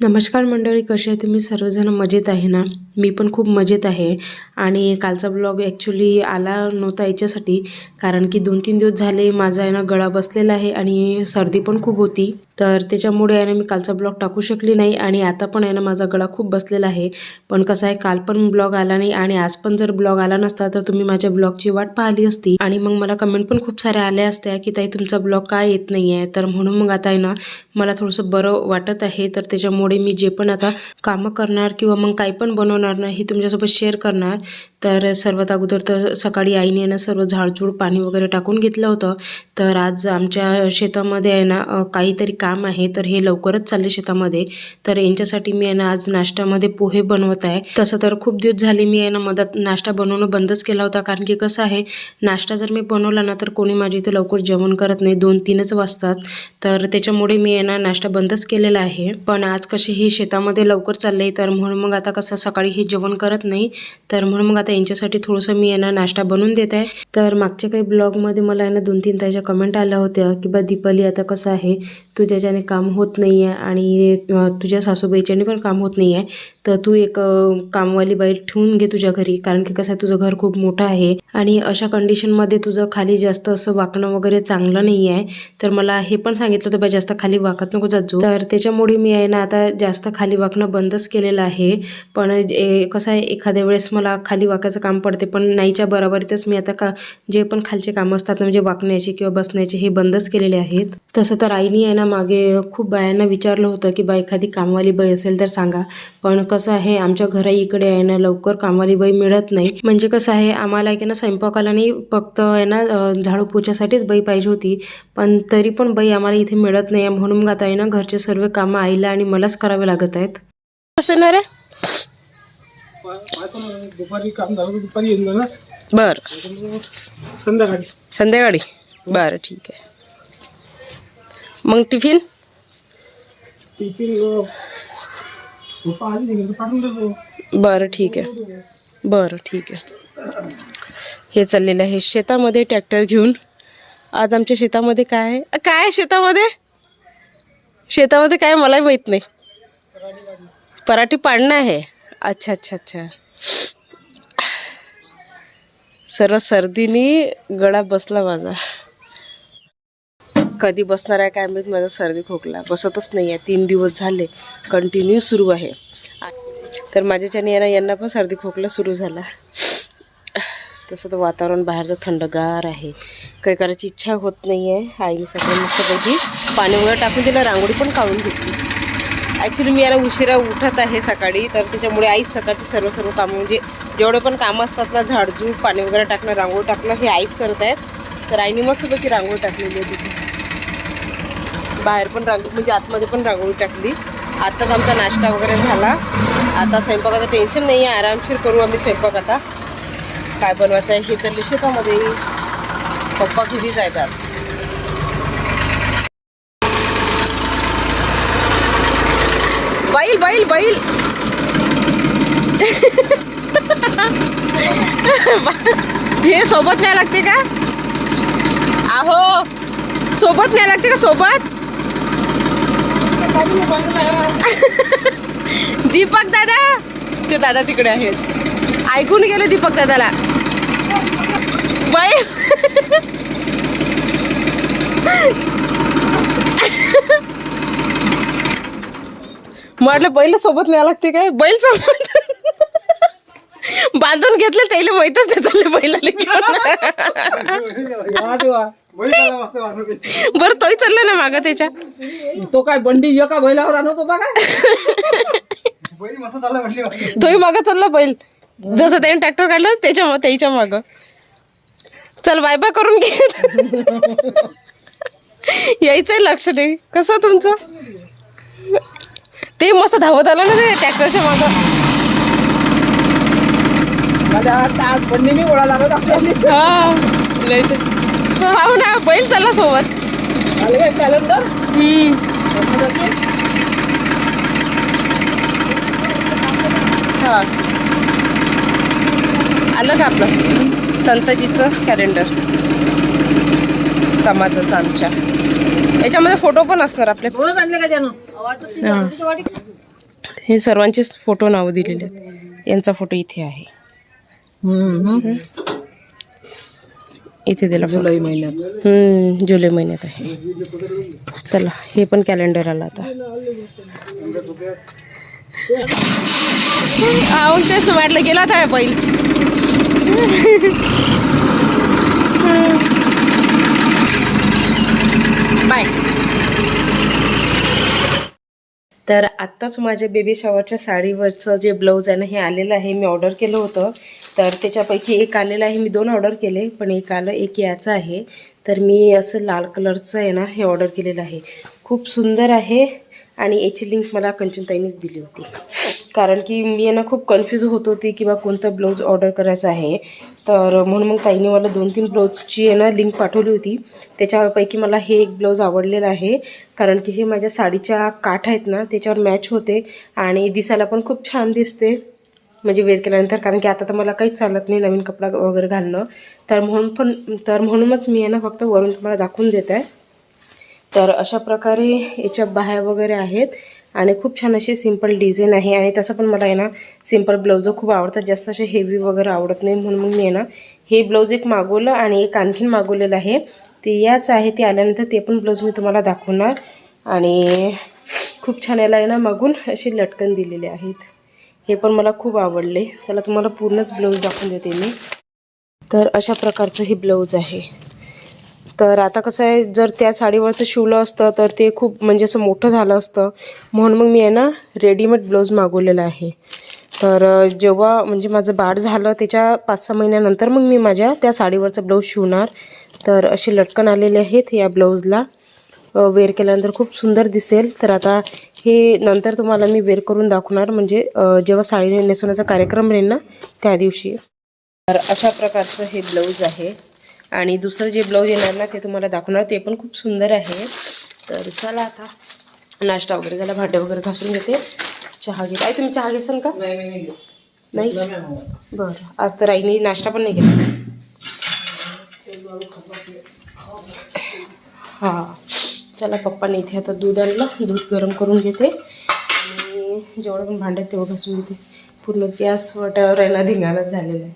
नमस्कार मंडळी कसे आहे तुम्ही? सर्वजण मजेत आहे ना? मी पण खूप मजेत आहे. आणि कालचा ब्लॉग ॲक्च्युली आला नव्हता याच्यासाठी कारण की दोन तीन दिवस झाले माझा आहे ना गळा बसलेला आहे आणि सर्दी पण खूप होती. तर त्याच्यामुळे आहे ना मी कालचा ब्लॉग टाकू शकली नाही आणि आता पण आहे ना माझा गळा खूप बसलेला आहे. पण कसं आहे काल पण ब्लॉग आला नाही आणि आज पण जर ब्लॉग आला नसता तर तुम्ही माझ्या ब्लॉगची वाट पाहिली असती. आणि मग मला कमेंट पण खूप साऱ्या आल्या असत्या की ताई तुमचा ब्लॉग काय येत नाही आहे तर म्हणून मग आता आहे ना मला थोडंसं बरं वाटत आहे. तर त्याच्यामुळे मी जे पण आता कामं करणार किंवा मग काही पण बनवणार ना हे तुमच्यासोबत शेअर करणार. तर सर्वात अगोदर तर सकाळी आईने ना सर्व झाडझूड पाणी वगैरे टाकून घेतलं होतं. तर आज आमच्या शेतामध्ये आहे ना काहीतरी काहीतरी काम आहे तर हे लवकरच चालले शेतामध्ये. तर यांच्यासाठी मी आहे ना आज नाश्त्यामध्ये पोहे बनवत आहे. तसं तर खूप दिवस झाले मी आहे ना मदत नाश्ता बनवणं बंदच केला होता. कारण की कसं आहे नाश्ता जर मी बनवला ना तर कोणी माझ्या इथे लवकर जेवण करत नाही. दोन तीनच वाजतात. तर त्याच्यामुळे मी आहे ना नाश्ता बंदच केलेला आहे. पण आज कशी ही शेतामध्ये लवकर चालले तर म्हणून मग आता कसं सकाळी हे जेवण करत नाही. तर म्हणून मग आता यांच्यासाठी थोडंसं मी आहे ना नाश्ता बनवून देत आहे. तर मागच्या काही ब्लॉगमध्ये मला आहे ना दोन तीन ताईच्या कमेंट आल्या होत्या की बा दीपाली आता कसं आहे? तुझ्याच्याने काम होत नाही आहे आणि तुझ्या सासूबाईच्याने पण काम होत नाही आहे तर तू एक कामवाली बाई ठेवून घे तुझ्या घरी कारण की कसं आहे तुझं घर खूप मोठं आहे आणि अशा कंडिशनमध्ये तुझं खाली जास्त असं वाकणं वगैरे चांगलं नाही आहे तर मला हे पण सांगितलं होतं बाई जास्त खाली वाकत नको जात जाऊ. तर त्याच्यामुळे मी आहे ना आता जास्त खाली वाकणं बंदच केलेलं आहे. पण कसं आहे एखाद्या वेळेस मला खाली वाकायचं काम पडते पण नाहीच्या बरोबरीतच मी आता का जे पण खालचे कामं असतात ना म्हणजे वाकण्याचे किंवा बसण्याचे हे बंदच केलेले आहेत. तसं तर आईनी आहे ना मागे खूप बायांना विचारलं होतं की बा एखादी कामवाली बाई असेल तर सांगा. पण कसं आहे आमच्या घरा इकडे आहे ना लवकर कामवाली बाई मिळत नाही. म्हणजे कसं आहे आम्हाला आहे की ना स्वयंपाकाला नाही फक्त आहे ना झाडू पोछासाठीच बाई पाहिजे होती. पण तरी पण बाई आम्हाला इथे मिळत नाही. म्हणून मग आता आहे ना घरचे सर्व कामं आईला आणि मलाच करावे लागत आहेत. कसं ना रे? दुपारी काम झालं दुपारी येऊन ना? बर. संध्याकाळी. संध्याकाळी? बरं ठीक आहे. मग टिफिन? टिफिन बरं ठीक आहे. बरं ठीक आहे. हे चाललेलं आहे. शेतामध्ये ट्रॅक्टर घेऊन. आज आमच्या शेतामध्ये काय आहे? काय आहे शेतामध्ये? शेतामध्ये काय मलाही माहीत नाही. पराठी पाडणं आहे. अच्छा अच्छा अच्छा. सर्व सर्दीनी गळा बसला माझा. कधी बसणार आहे काय माहीत? माझा सर्दी खोकला. बसतच नाही आहे तीन दिवस झाले. कंटिन्यू सुरू आहे. तर माझ्याच्याने यांना यांना पण सर्दी खोकला सुरू झाला. तसं तर वातावरण बाहेरचं थंडगार आहे. काही करायची इच्छा होत नाही आहे आईने सगळं मस्तपैकी पाणी वगैरे टाकून तिला रांगोळी पण काढून घेतली. ॲक्च्युली मी याला उशिरा उठत आहे सकाळी. तर त्याच्यामुळे आईच सकाळची सर्व सर्व कामं म्हणजे जेवढे पण कामं असतात ना झाडझूड पाणी वगैरे टाकणं रांगोळी टाकणं हे आईच करत आहेत. तर आईने मस्तपैकी रांगोळी टाकलेली आहे तिथे. बाहेर पण रांगोळी म्हणजे आतमध्ये पण रांगोळी टाकली. आत्ताच आमचा नाश्ता वगैरे झाला. आता स्वयंपाकाचं टेन्शन नाही आहे आरामशीर करू आम्ही स्वयंपाक आता. काय बनवायचं आहे हे चालले शेतामध्ये. पप्पा घरीच आहेत आज. बैल बैल बैल. हे सोबत नाही लागते का? आहो. सोबत नाही लागते का सोबत? दीपक दादा ते दादा तिकडे आहेत. ऐकून गेले दीपक दादाला. बाई. म्हटलं बैल सोबत न्यावं लागते काय? बैल सोबत. बांधून घेतले त्याला माहितच नाही चालले बैलाला घेऊन. बरं तोही चालला ना मागं त्याच्या. तो काय बंडी एका बैलावर आणत वाटली. तोही मागं चालला बैल. जसं त्याने ट्रॅक्टर काढलं त्याच्या त्याच्या मागं. चल बाय बाय करून घे. यायचंय लक्ष नाही कसं तुमचं? ते मस्त धावत आलं ना ते ट्रॅक्टरच्या मागं. आज बंडीने ओळा लागत आपल्याला हा हो ना बैल चालला सोबत. कॅलेंडर हा. आलं का आपलं? संतजीचं कॅलेंडर समाजाचं आमच्या. याच्यामध्ये फोटो पण असणार आपले. हे. सर्वांचेच फोटो नाव दिलेले आहेत. यांचा फोटो इथे आहे. इथे दिला जुलै महिन्यात. हम्म, जुलै महिन्यात आहे. चला हे पण कॅलेंडर आलं आता. मग तेच म्हटलं गेला होता बैल. बाय. तर आत्ताच माझ्या बेबी शॉवरच्या साडीवरचं जे ब्लाऊज आहे ना हे आलेलं आहे. मी ऑर्डर केलं होतं. तर त्याच्यापैकी एक आलेलं आहे. मी दोन ऑर्डर केले पण एक आलं एक याचं आहे. तर मी असं लाल कलरचं आहे ना हे ऑर्डर केलेलं आहे. खूप सुंदर आहे आणि याची लिंक मला कंचनताईनीच दिली होती. कारण की मी आहे ना खूप कन्फ्यूज होत होती किंवा कोणतं ब्लाऊज ऑर्डर करायचा आहे. तर म्हणून मग ताईने मला दोन तीन ब्लाऊजची आहे ना लिंक पाठवली होती. त्याच्यापैकी मला हे एक ब्लाऊज आवडलेलं आहे. कारण की हे माझ्या साडीच्या काठ आहेत ना त्याच्यावर मॅच होते आणि दिसायला पण खूप छान दिसते. म्हणजे वेअर केल्यानंतर कारण की आता तर मला काहीच चालत नाही नवीन कपडा वगैरे घालणं. तर म्हणून पण तर म्हणूनच मी आहे ना फक्त वरून तुम्हाला दाखवून देत. आहे तर अशा प्रकारे याच्या बाह्या वगैरे आहेत. आणि खूप छान अशी सिंपल डिझाईन आहे. आणि तसं पण मला आहे ना सिंपल ब्लाऊज खूप आवडतात. जास्त असे हेवी वगैरे आवडत नाही. म्हणून मग मी आहे ना हे ब्लाऊज एक मागवलं आणि एक आणखीन मागवलेलं आहे. ते याच आहे ते आल्यानंतर ते पण ब्लाऊज मी तुम्हाला दाखवणार. आणि खूप छान याला आहे ना मागून असे लटकन दिलेले आहेत. हे पण मला खूप आवडले. चला तुम्हाला पूर्णच ब्लाऊज दाखवून देते मी. तर अशा प्रकारचं हे ब्लाऊज आहे. तर आता कसं आहे जर त्या साडीवरचं शिवलं असतं तर ते खूप म्हणजे असं मोठं झालं असतं. म्हणून मग मी आहे ना रेडीमेड ब्लाऊज मागवलेला आहे. तर जेव्हा म्हणजे माझं बाळ झालं त्याच्या पाच सहा महिन्यानंतर मग मी माझ्या त्या साडीवरचं ब्लाऊज शिवणार. तर असे लटकन आलेले आहेत या ब्लाऊजला वेअर केल्यानंतर खूप सुंदर दिसेल. तर आता हे नंतर तुम्हाला मी वेअर करून दाखवणार. म्हणजे जेव्हा साडी नेसवण्याचा कार्यक्रम राहील ना त्या दिवशी. तर अशा प्रकारचं हे ब्लाऊज आहे. आणि दुसरं जे ब्लाऊज येणार ना ते तुम्हाला दाखवणार. ते पण खूप सुंदर आहे. तर चला आता नाश्ता वगैरे झाला भांडे वगैरे घासून घेते. चहा घेते आई तुम्ही चहा घेसाल का? नाही बरं. आज तर आईने नाश्ता पण नाही केला. हां. चला पप्पाने इथे आता दूध आणलं. दूध गरम करून घेते. आणि जेवढं पण भांडं तेवढं घासून घेते. पूर्ण गॅस वाट्यावर आहे ना झालेला झालेलं आहे.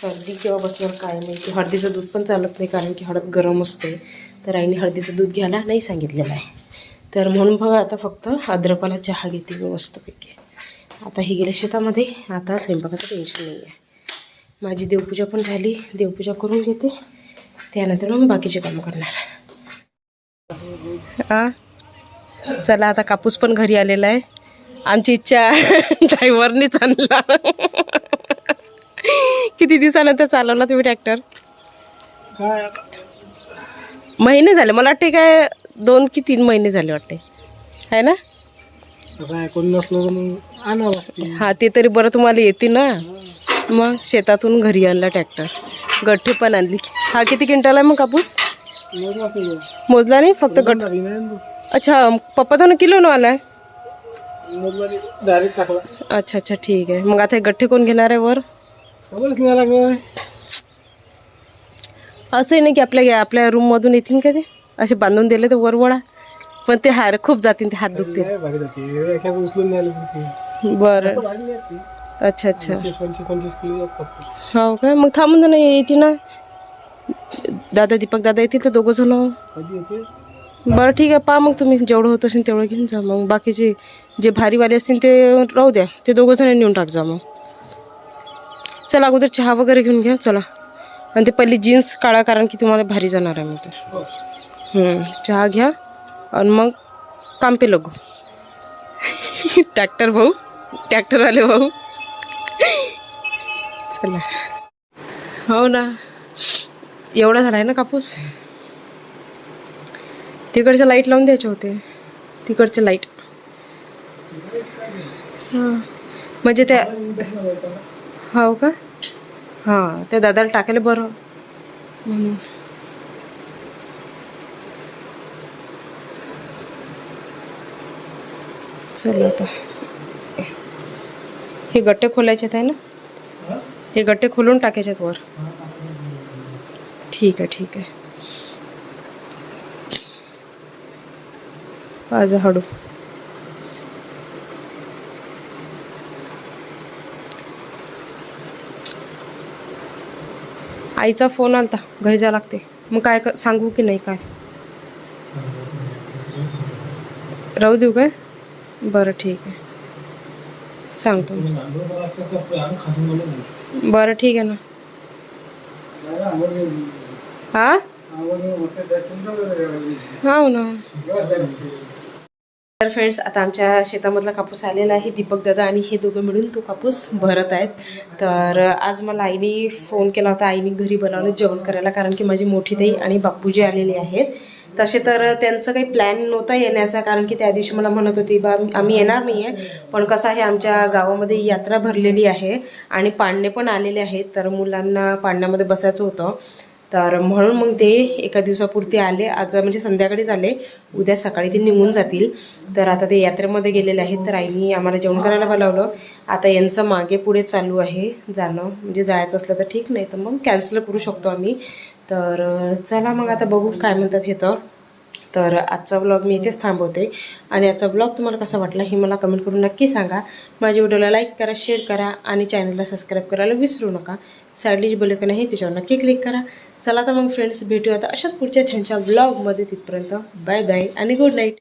सर्दी केव्हा बसणार काय माहिती. हळदीचं दूध पण चालत नाही कारण की हळद गरम असते. तर आईने हळदीचं दूध घ्यायला नाही सांगितलेलं आहे. तर म्हणून बघा आता फक्त अद्रकाला चहा घेते मी मस्तपैकी. आता ही गेले शेतामध्ये आता स्वयंपाकाचं टेन्शन नाही आहे माझी देवपूजा पण झाली. देवपूजा करून घेते. त्यानंतर मग बाकीचे कामं करणार. आ? चला आता कापूस पण घरी आलेला आहे. आमची इच्छा ड्रायव्हरनीच आणला. किती दिवसानंतर चालवला तुम्ही ट्रॅक्टर? महिने झाले. मला वाटते काय दोन की तीन महिने झाले वाटते आहे ना? कोणी नसलं हा ते तरी बरं तुम्हाला येते ना. मग शेतातून घरी आणला ट्रॅक्टर. गठ्ठे पण आणली. हा किती क्विंटल आहे मग कापूस? मोजलं नाही? फक्त गठ ना अच्छा पप्पा तो किलो न आलाय? अच्छा अच्छा ठीक आहे. मग आता हे गठ्ठे कोण घेणार आहे वर? लागलं असंही नाही की आपल्या आपल्या रूममधून येतील का ते? असे बांधून दिले तर वर वळा. पण ते हार खूप जातील ते हात दुखतील. बरं. अच्छा अच्छा. पंचवीस पंचवीस किलो हो काय मग थांबून जा ना येते ना. दादा दीपक दादा येतील तर दोघं जण. कधी येते बरं ठीक आहे. पहा मग तुम्ही. जेवढं होत असेल तेवढं घेऊन जा मग. बाकीचे जे भारीवाले असतील ते राहू द्या. ते दोघं जण नेऊन टाक जा मग. चला अगोदर चहा वगैरे घेऊन घ्या. चला. आणि ते पहिली जीन्स काढा कारण की तुम्हाला भारी जाणार आहे मग ते. चहा घ्या. आणि मग काम पे लगू. ट्रॅक्टर भाऊ. ट्रॅक्टरवाले भाऊ. चला हो ना. एवढा झाला आहे ना कापूस? तिकडच्या लाइट लावून द्यायचे होते. तिकडचे लाइट हां. म्हणजे त्या हो का? हां त्या दादाला टाकायला बरं. म्हणून. चल आता. हे गट्टे खोलायचे आहेत आहे ना? हे गट्टे खोलून टाकायचे आहेत वर. ठीक आहे ठीक आहे. आज हळू आईचा फोन आलता घरी जा लागते. मग काय सांगू की नाही काय? राहू देऊ काय? बरं ठीक आहे. सांगतो. बरं ठीक आहे ना. हा हो ना. तर फ्रेंड्स आता आमच्या शेतामधला कापूस आलेला आहे दीपक दादा आणि हे दोघं मिळून तो कापूस भरत आहेत. तर आज मला आईने फोन केला होता. आईने घरी बनवलं जेवण करायला कारण की माझी मोठी ताई आणि बापूजी आलेले आहेत. तसे तर त्यांचं काही प्लॅन नव्हता येण्याचा कारण की त्या दिवशी मला म्हणत होती बा आम्ही येणार नाही आहे पण कसं आहे आमच्या गावामध्ये यात्रा भरलेली आहे आणि पाळणे पण आलेले आहेत तर मुलांना पाळण्यामध्ये बसायचं होतं. तर म्हणून मग ते एका दिवसापुरते आले. आज म्हणजे संध्याकाळीच आले. उद्या सकाळी ते निघून जातील. तर आता ते यात्रेमध्ये गेलेले आहेत. तर आईनी आम्हाला जेवण करायला बोलावलं. आता यांचं मागे पुढे चालू आहे जाणं. म्हणजे जायचं असलं तर ठीक नाही तर मग कॅन्सल करू शकतो आम्ही. तर चला मग आता बघू काय म्हणतात हे तर. तर आजचा ब्लॉग मी इथेच थांबवते. आणि आजचा ब्लॉग तुम्हाला कसा वाटला हे मला कमेंट करून नक्की सांगा. माझ्या व्हिडिओला लाईक करा शेअर करा आणि चॅनलला सबस्क्राईब करायला विसरू नका. साईडली बोल का नाही त्याच्यावर नक्की क्लिक करा. चला तर मग फ्रेंड्स भेटूया आता अशाच पुढच्या छानशा ब्लॉगमध्ये तिथपर्यंत. बाय बाय आणि गुड नाईट